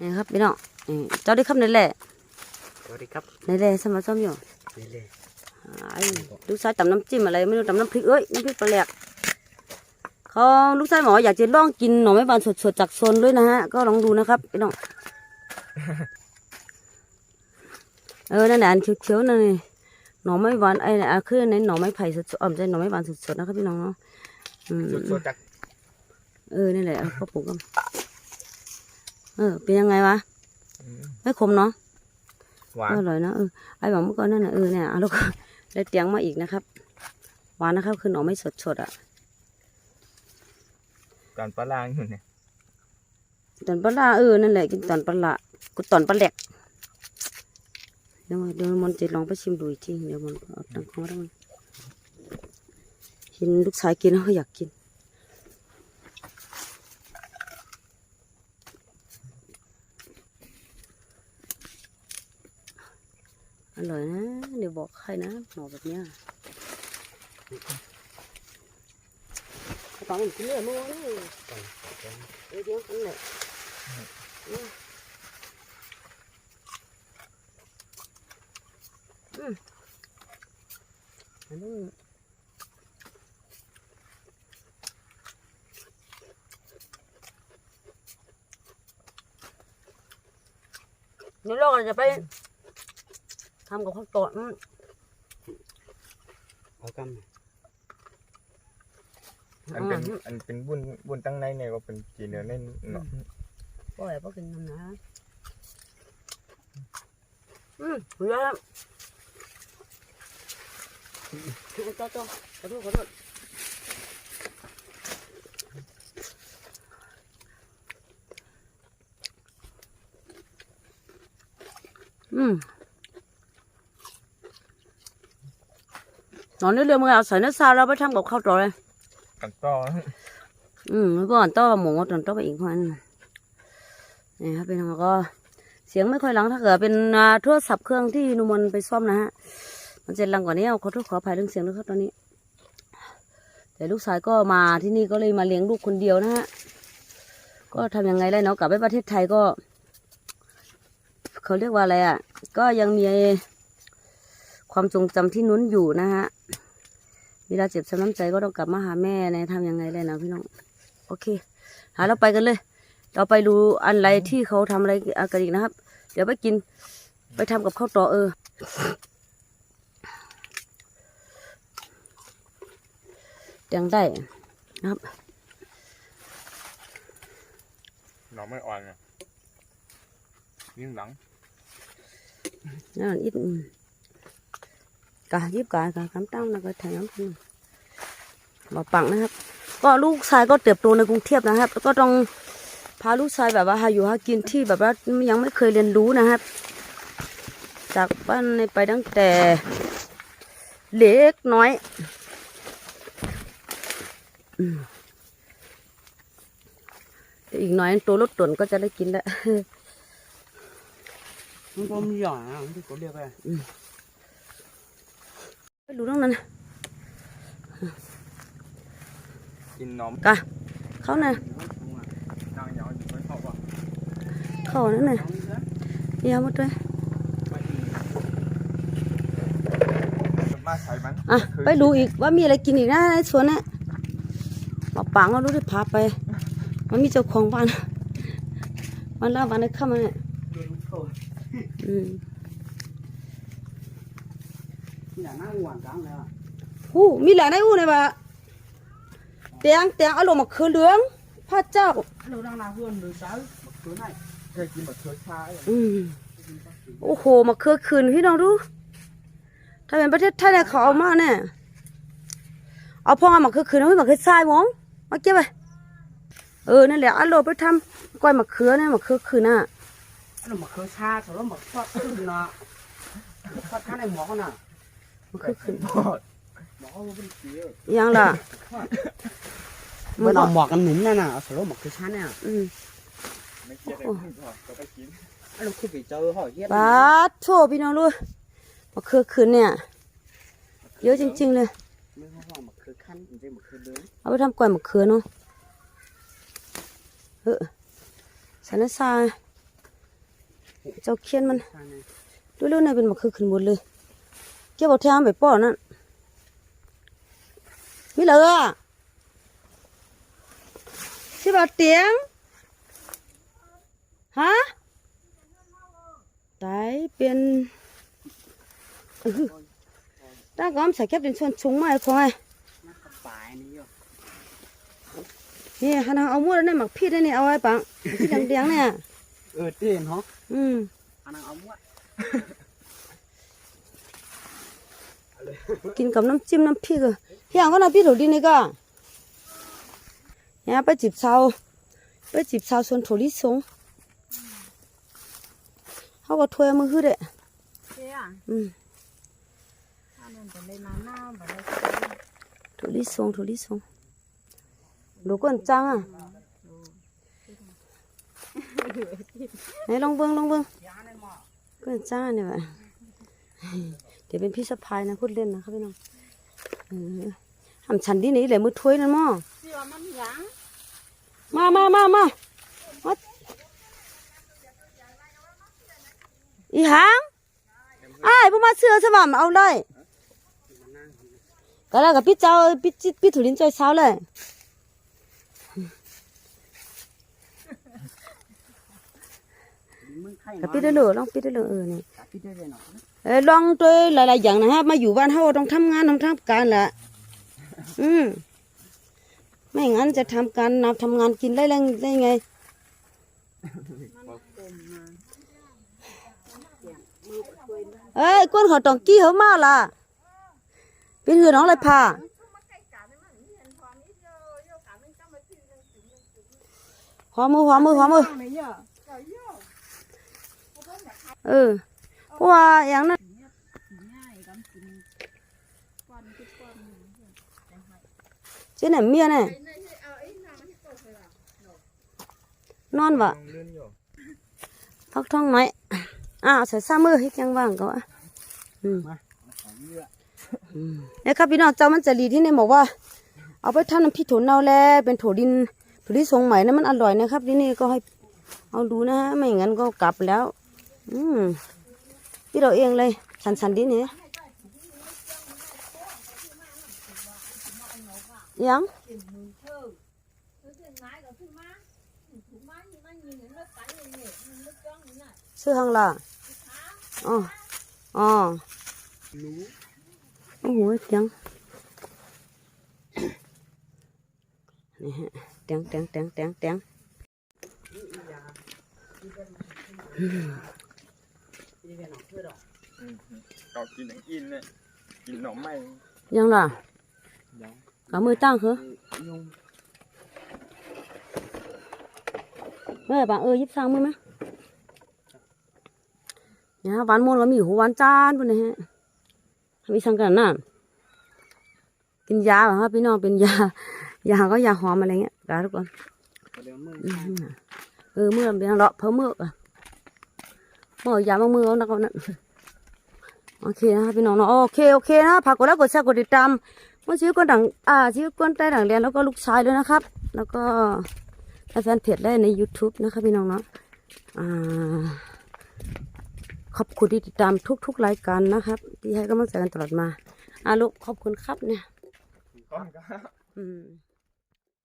นี่ครับพี่น้องนี่เจ้าได้ครับนี่แหละสวัสดีครับนี่แหละสมาซ้อมอยู่นี่เลยไอ้ลูกชายตำน้ำจิ้มอะไรไม่รู้ตำน้ำพริกเอ้ยน้ำพริกปลาแหลกเขาลูกชายหมออยากจะลองกินหน่อไม้บานสดๆจากโซนด้วยนะฮะก็ลองดูนะครับพี่น้องเออนั่นแหละอันเขียวๆนั่นนี่หน่อไม้หวานไอ้น่ะคือในหน่อไม้ไผ่สดๆอ่อมใจหน่อไม้บานสดๆนะครับพี่น้องเนาะอืมสดๆจากเออนี่นแหละเอาข้าวปลูกกัน เออ เป็นยังไงวะอืมไม่ขมเนาะหวานอร่อยนะเออไอ้บอกเมื่อก่อนนั่นน่ะเออเนี่ยเอาแล้วก็ได้เตียงมาอีกนะครับ หวานนะครับ คือหน่อไม่สดๆอะการปลาล่างอยู่เนี่ยตอนปลาร้าเออนั่นแหละกินตอนปลาร้ากูตอนปลาแหลกเดี๋ยวเดี๋ยวมันจะลองไปชิมดูอีกทีเดี๋ยวมันเอาตังค์ของมาแล้วมันเห็นลูกชายกินแล้วก็อยากกิน อร่อยนะ เดี๋ยวบอกใครนะหน่อแบบเนี้ยกระเป๋ามันกินเลือดมั้งวะเนี่ยเออเดี๋ยวกันแหละอันนี้เดี๋ยวเราจะไป ทำกับข้าวต้มเอากอันเป็นอันเป็นบุญบุญตั้งในเนี่ยก็เป็นจีเนื้อเน่นเนาะบ่อยบ่กินน้ำนะอืมเยอะต่อต่อขอโทษขอโทษอืม นอนนี่เรื่องมึงเอาใส่เนื้อซาเราไปทำกับข้าวต่อเลยกันต่ออืมเมื่อก่อนต้อหมูตอนต้อไปอีกคนนี่ครับเป็นก็เสียงไม่ค่อยหลังถ้าเกิดเป็นอ่าโทรศัพท์เครื่องที่หนุมนไปซ่อมนะฮะมันจะลังกว่านี้เอาขอโทษขออภัยเรื่องเสียงด้วยครับตอนนี้ แต่ลูกชายก็มาที่นี่ก็เลยมาเลี้ยงลูกคนเดียวนะฮะก็ทำยังไงได้เนาะกลับไปประเทศไทยก็ เขาเรียกว่าอะไรอะ ก็ยังมี ความทรงจำที่นุ้นอยู่นะฮะเวลาเจ็บช้ำน้ำใจก็ต้องกลับมาหาแม่ในทำยังไงได้นะพี่น้อง โอเค หาเราไปกันเลย เราไปดูอะไรที่เขาทำอะไรกันอีกนะครับ เดี๋ยวไปกิน ไปทำกับข้าวต่อเออยังได้นะครับหน่อไม่อ่อนเนี่ยยิ่งหลังนั่น ít ừ. Cả giúp cả cả cắm trăng là cái thẻ nhóm thân bỏ bằng นะครับ ก็ลูกชายก็เติบโตในกรุงเทพนะครับแล้วก็ต้องพาลูกชายแบบว่าหาอยู่หากินที่แบบว่ายังไม่เคยเรียนรู้นะครับ จากบ้านในไปตั้งแต่เล็กน้อยอืมเดี๋ยวอีกหน้อยตัวรถตวนก็จะได้กินแล้วำมันก็มีอย่างนะที่เขาเรียกว่าไป ดูตรงนั้นนะกินหน่อมกะเข้าน่ะนางเหยาอยู่ไม่เข้าป่ะเข้านั่นน่ะเยอะหมดเลยมาใส่มันอะไปดูอีกว่ามีอะไรกินอีกนะในสวนเนี่ยมาปังเอาดูดิพาไป มันมีเจ้าของบ้านมันล่าบ้านในค่ำมันเนี่ยอืมอย่างนั้นหวานจังเลยอะ หูมีหลายในอู้เนี่ยปะเตียงเตียงเอาลงมาคือเหลืองพระเจ้าเราดังนาเพื่อนหรือสาวตัวไหนเคยกินแบบเคยชาอย่างอืมโอ้โหมาเครือคืนพี่น้องดู ถ้าเป็นประเทศไทยเนี่ยเขาเอามาเนี่ยเอาพ่อมาเครือคืนเอาไม่มาเครือทรายหมองมาเก็บไปเออนั่นแหละเอาโลไปทำก้อยมะเขือเนี่ยมะเขือคืนน่ะเราหมักเคยชาแต่เราหมักทอดขึ้นนะทอดข้างในหมอเขาน่ะ ยังล่ะเมื่อเราหมอกกันหนุนนั่นน่ะเอาเราหมักเคยชาเนี่ยอืมไม่เกี่ยวได้ขึ้นก่อนก็ไปกินเราคือไปเจอห่อเฮ็ดบาดโชพี่น้องดูมะเขือคืนเนี่ย เยอะจริง ๆ เลยเอาห่อหมักเคยขั้นจริงหมกคยเดินเอาไปทำก้อยมะเขือเนาะเออใส่น้ำซาเจ้าเคียนมันดูเรื่องในเป็นบักคือขึ้นบนเลยเก็บเอาแทมไปป้อนนั่นมีเลยเป็นอื้อหือตากคบเป็นส่วนชุงมาไอ้พงไงนักกระปายนี่อยู่นี่ฮันเอาหมดแล้ วเนี่ยหมักพี่ได้เนี่ยเอาไว้ปังพี่แดงๆเนี่ยเออเต้นเหรออืมอันนั้นเอาหมด กินกับน้ำจิ้มน้ำพริกอะเฮียงก็น้ำพริกถูดีนี่ก็เนี่ยไปจีบสาวไปจีบสาวส่วนถั่วลิสงเขาก็ถ้วยมือคือเด้ thế à อืม anh em phải lên mà nào mà đây ถั่วลิสงถั่วลิสงดูก้นจังอะไหนลองเบิ้งลองเบิ้งยาในหม้อก้นจังเนี่ยว่ะ เดี๋ยวเป็นพี่สะพายนะพูดเล่นนะครับพี่น้องเออทำฉันที่นี่แหละมือถ้วยนั่นมั้ง siêu mắm dáng มามามามามาอีหางอ้ายพวกมาเสื้อสว่ำเอาเลยก็แล้วกับพี่เจ้าพี่จิพี่ถุลินใจเช้าเลยมึงไข่กับพี่ได้เลยลองพี่ได้เลยเออนี่กับพี่ได้เลองตัวหลาย ๆ อย่างนะฮะ มาอยู่บ้านเฮาต้องทำงานต้องทำการแหละอืมไม่งั้นจะทำการนับทำงานกินได้แรงได้ไงเอ้ยก้นเขาตองกี้เขามาล่ะเป็นเหือน้องอะไรพาหัวมือหัวมือหัวมือเออ เพราะว่าอย่างนั้นเจ๊ไหนเมียเนี่ยนอนวะเลื่อนอยู่พักท้องไหน่อยอ่าใส่ซ้ามือให้ยังว่างก็ว่าอืมเนี่ยครับพี่น้องเจ้ามันจะรีที่เนี่ยบอกว่า เอาไปทำน้ำพริกถั่วเน่าแล้วเป็นถั่วดินถั่วที่ทรงใหม่นะมันอร่อยนะครับที่นี่ก็ให้เอาดูนะฮะไม่อย่างนั้นก็กลับแล้ว อืม พี่เราเองเลยสันสันๆดิเนี่ยยัง ซื้อห้างละอ๋ออ๋อรู้โอ้โหเตียงนี่ฮะเตียงเตียงเตียงเตียงเตียงพี่ได้เลยเนาะเพื่อดอกก็กินอย่างอินเลยกินหน่อไม้ยังล่ะยังกับมือตั้งเหรอเมื่อปะเออยิบสร้างมือไหมเนี่ยวานมนก็มีหัววานจานปุ่นนะฮะมีสังกันน่ะกินยาเหรอครับพี่น้องเป็นยายาก็ยาหอมอะไรเงี้ยกาทุกคนเออืมเออเมื่อเป็นเลาะเพราะเมื่อ เมื่อยามามือเอานะก่อนนะโอเคนะครับพี่น้องเนาะโอเคโอเคนะฝากกดไลค์กดแชร์กดติดตามเมื่อชีวิตคนดังอ่าชีวิตคนใต้ดังเรียนแล้วก็ลูกชายด้วยนะครับ แล้วก็ให้แฟนเพจได้ใน YouTube นะครับพี่น้องเนาะอ่าขอบคุณที่ติดตามทุกๆรายการนะครับ ที่ให้กำลังใจกันตลอดมาอ่าลูกขอบคุณครับเนี่ยก้อนก็อืม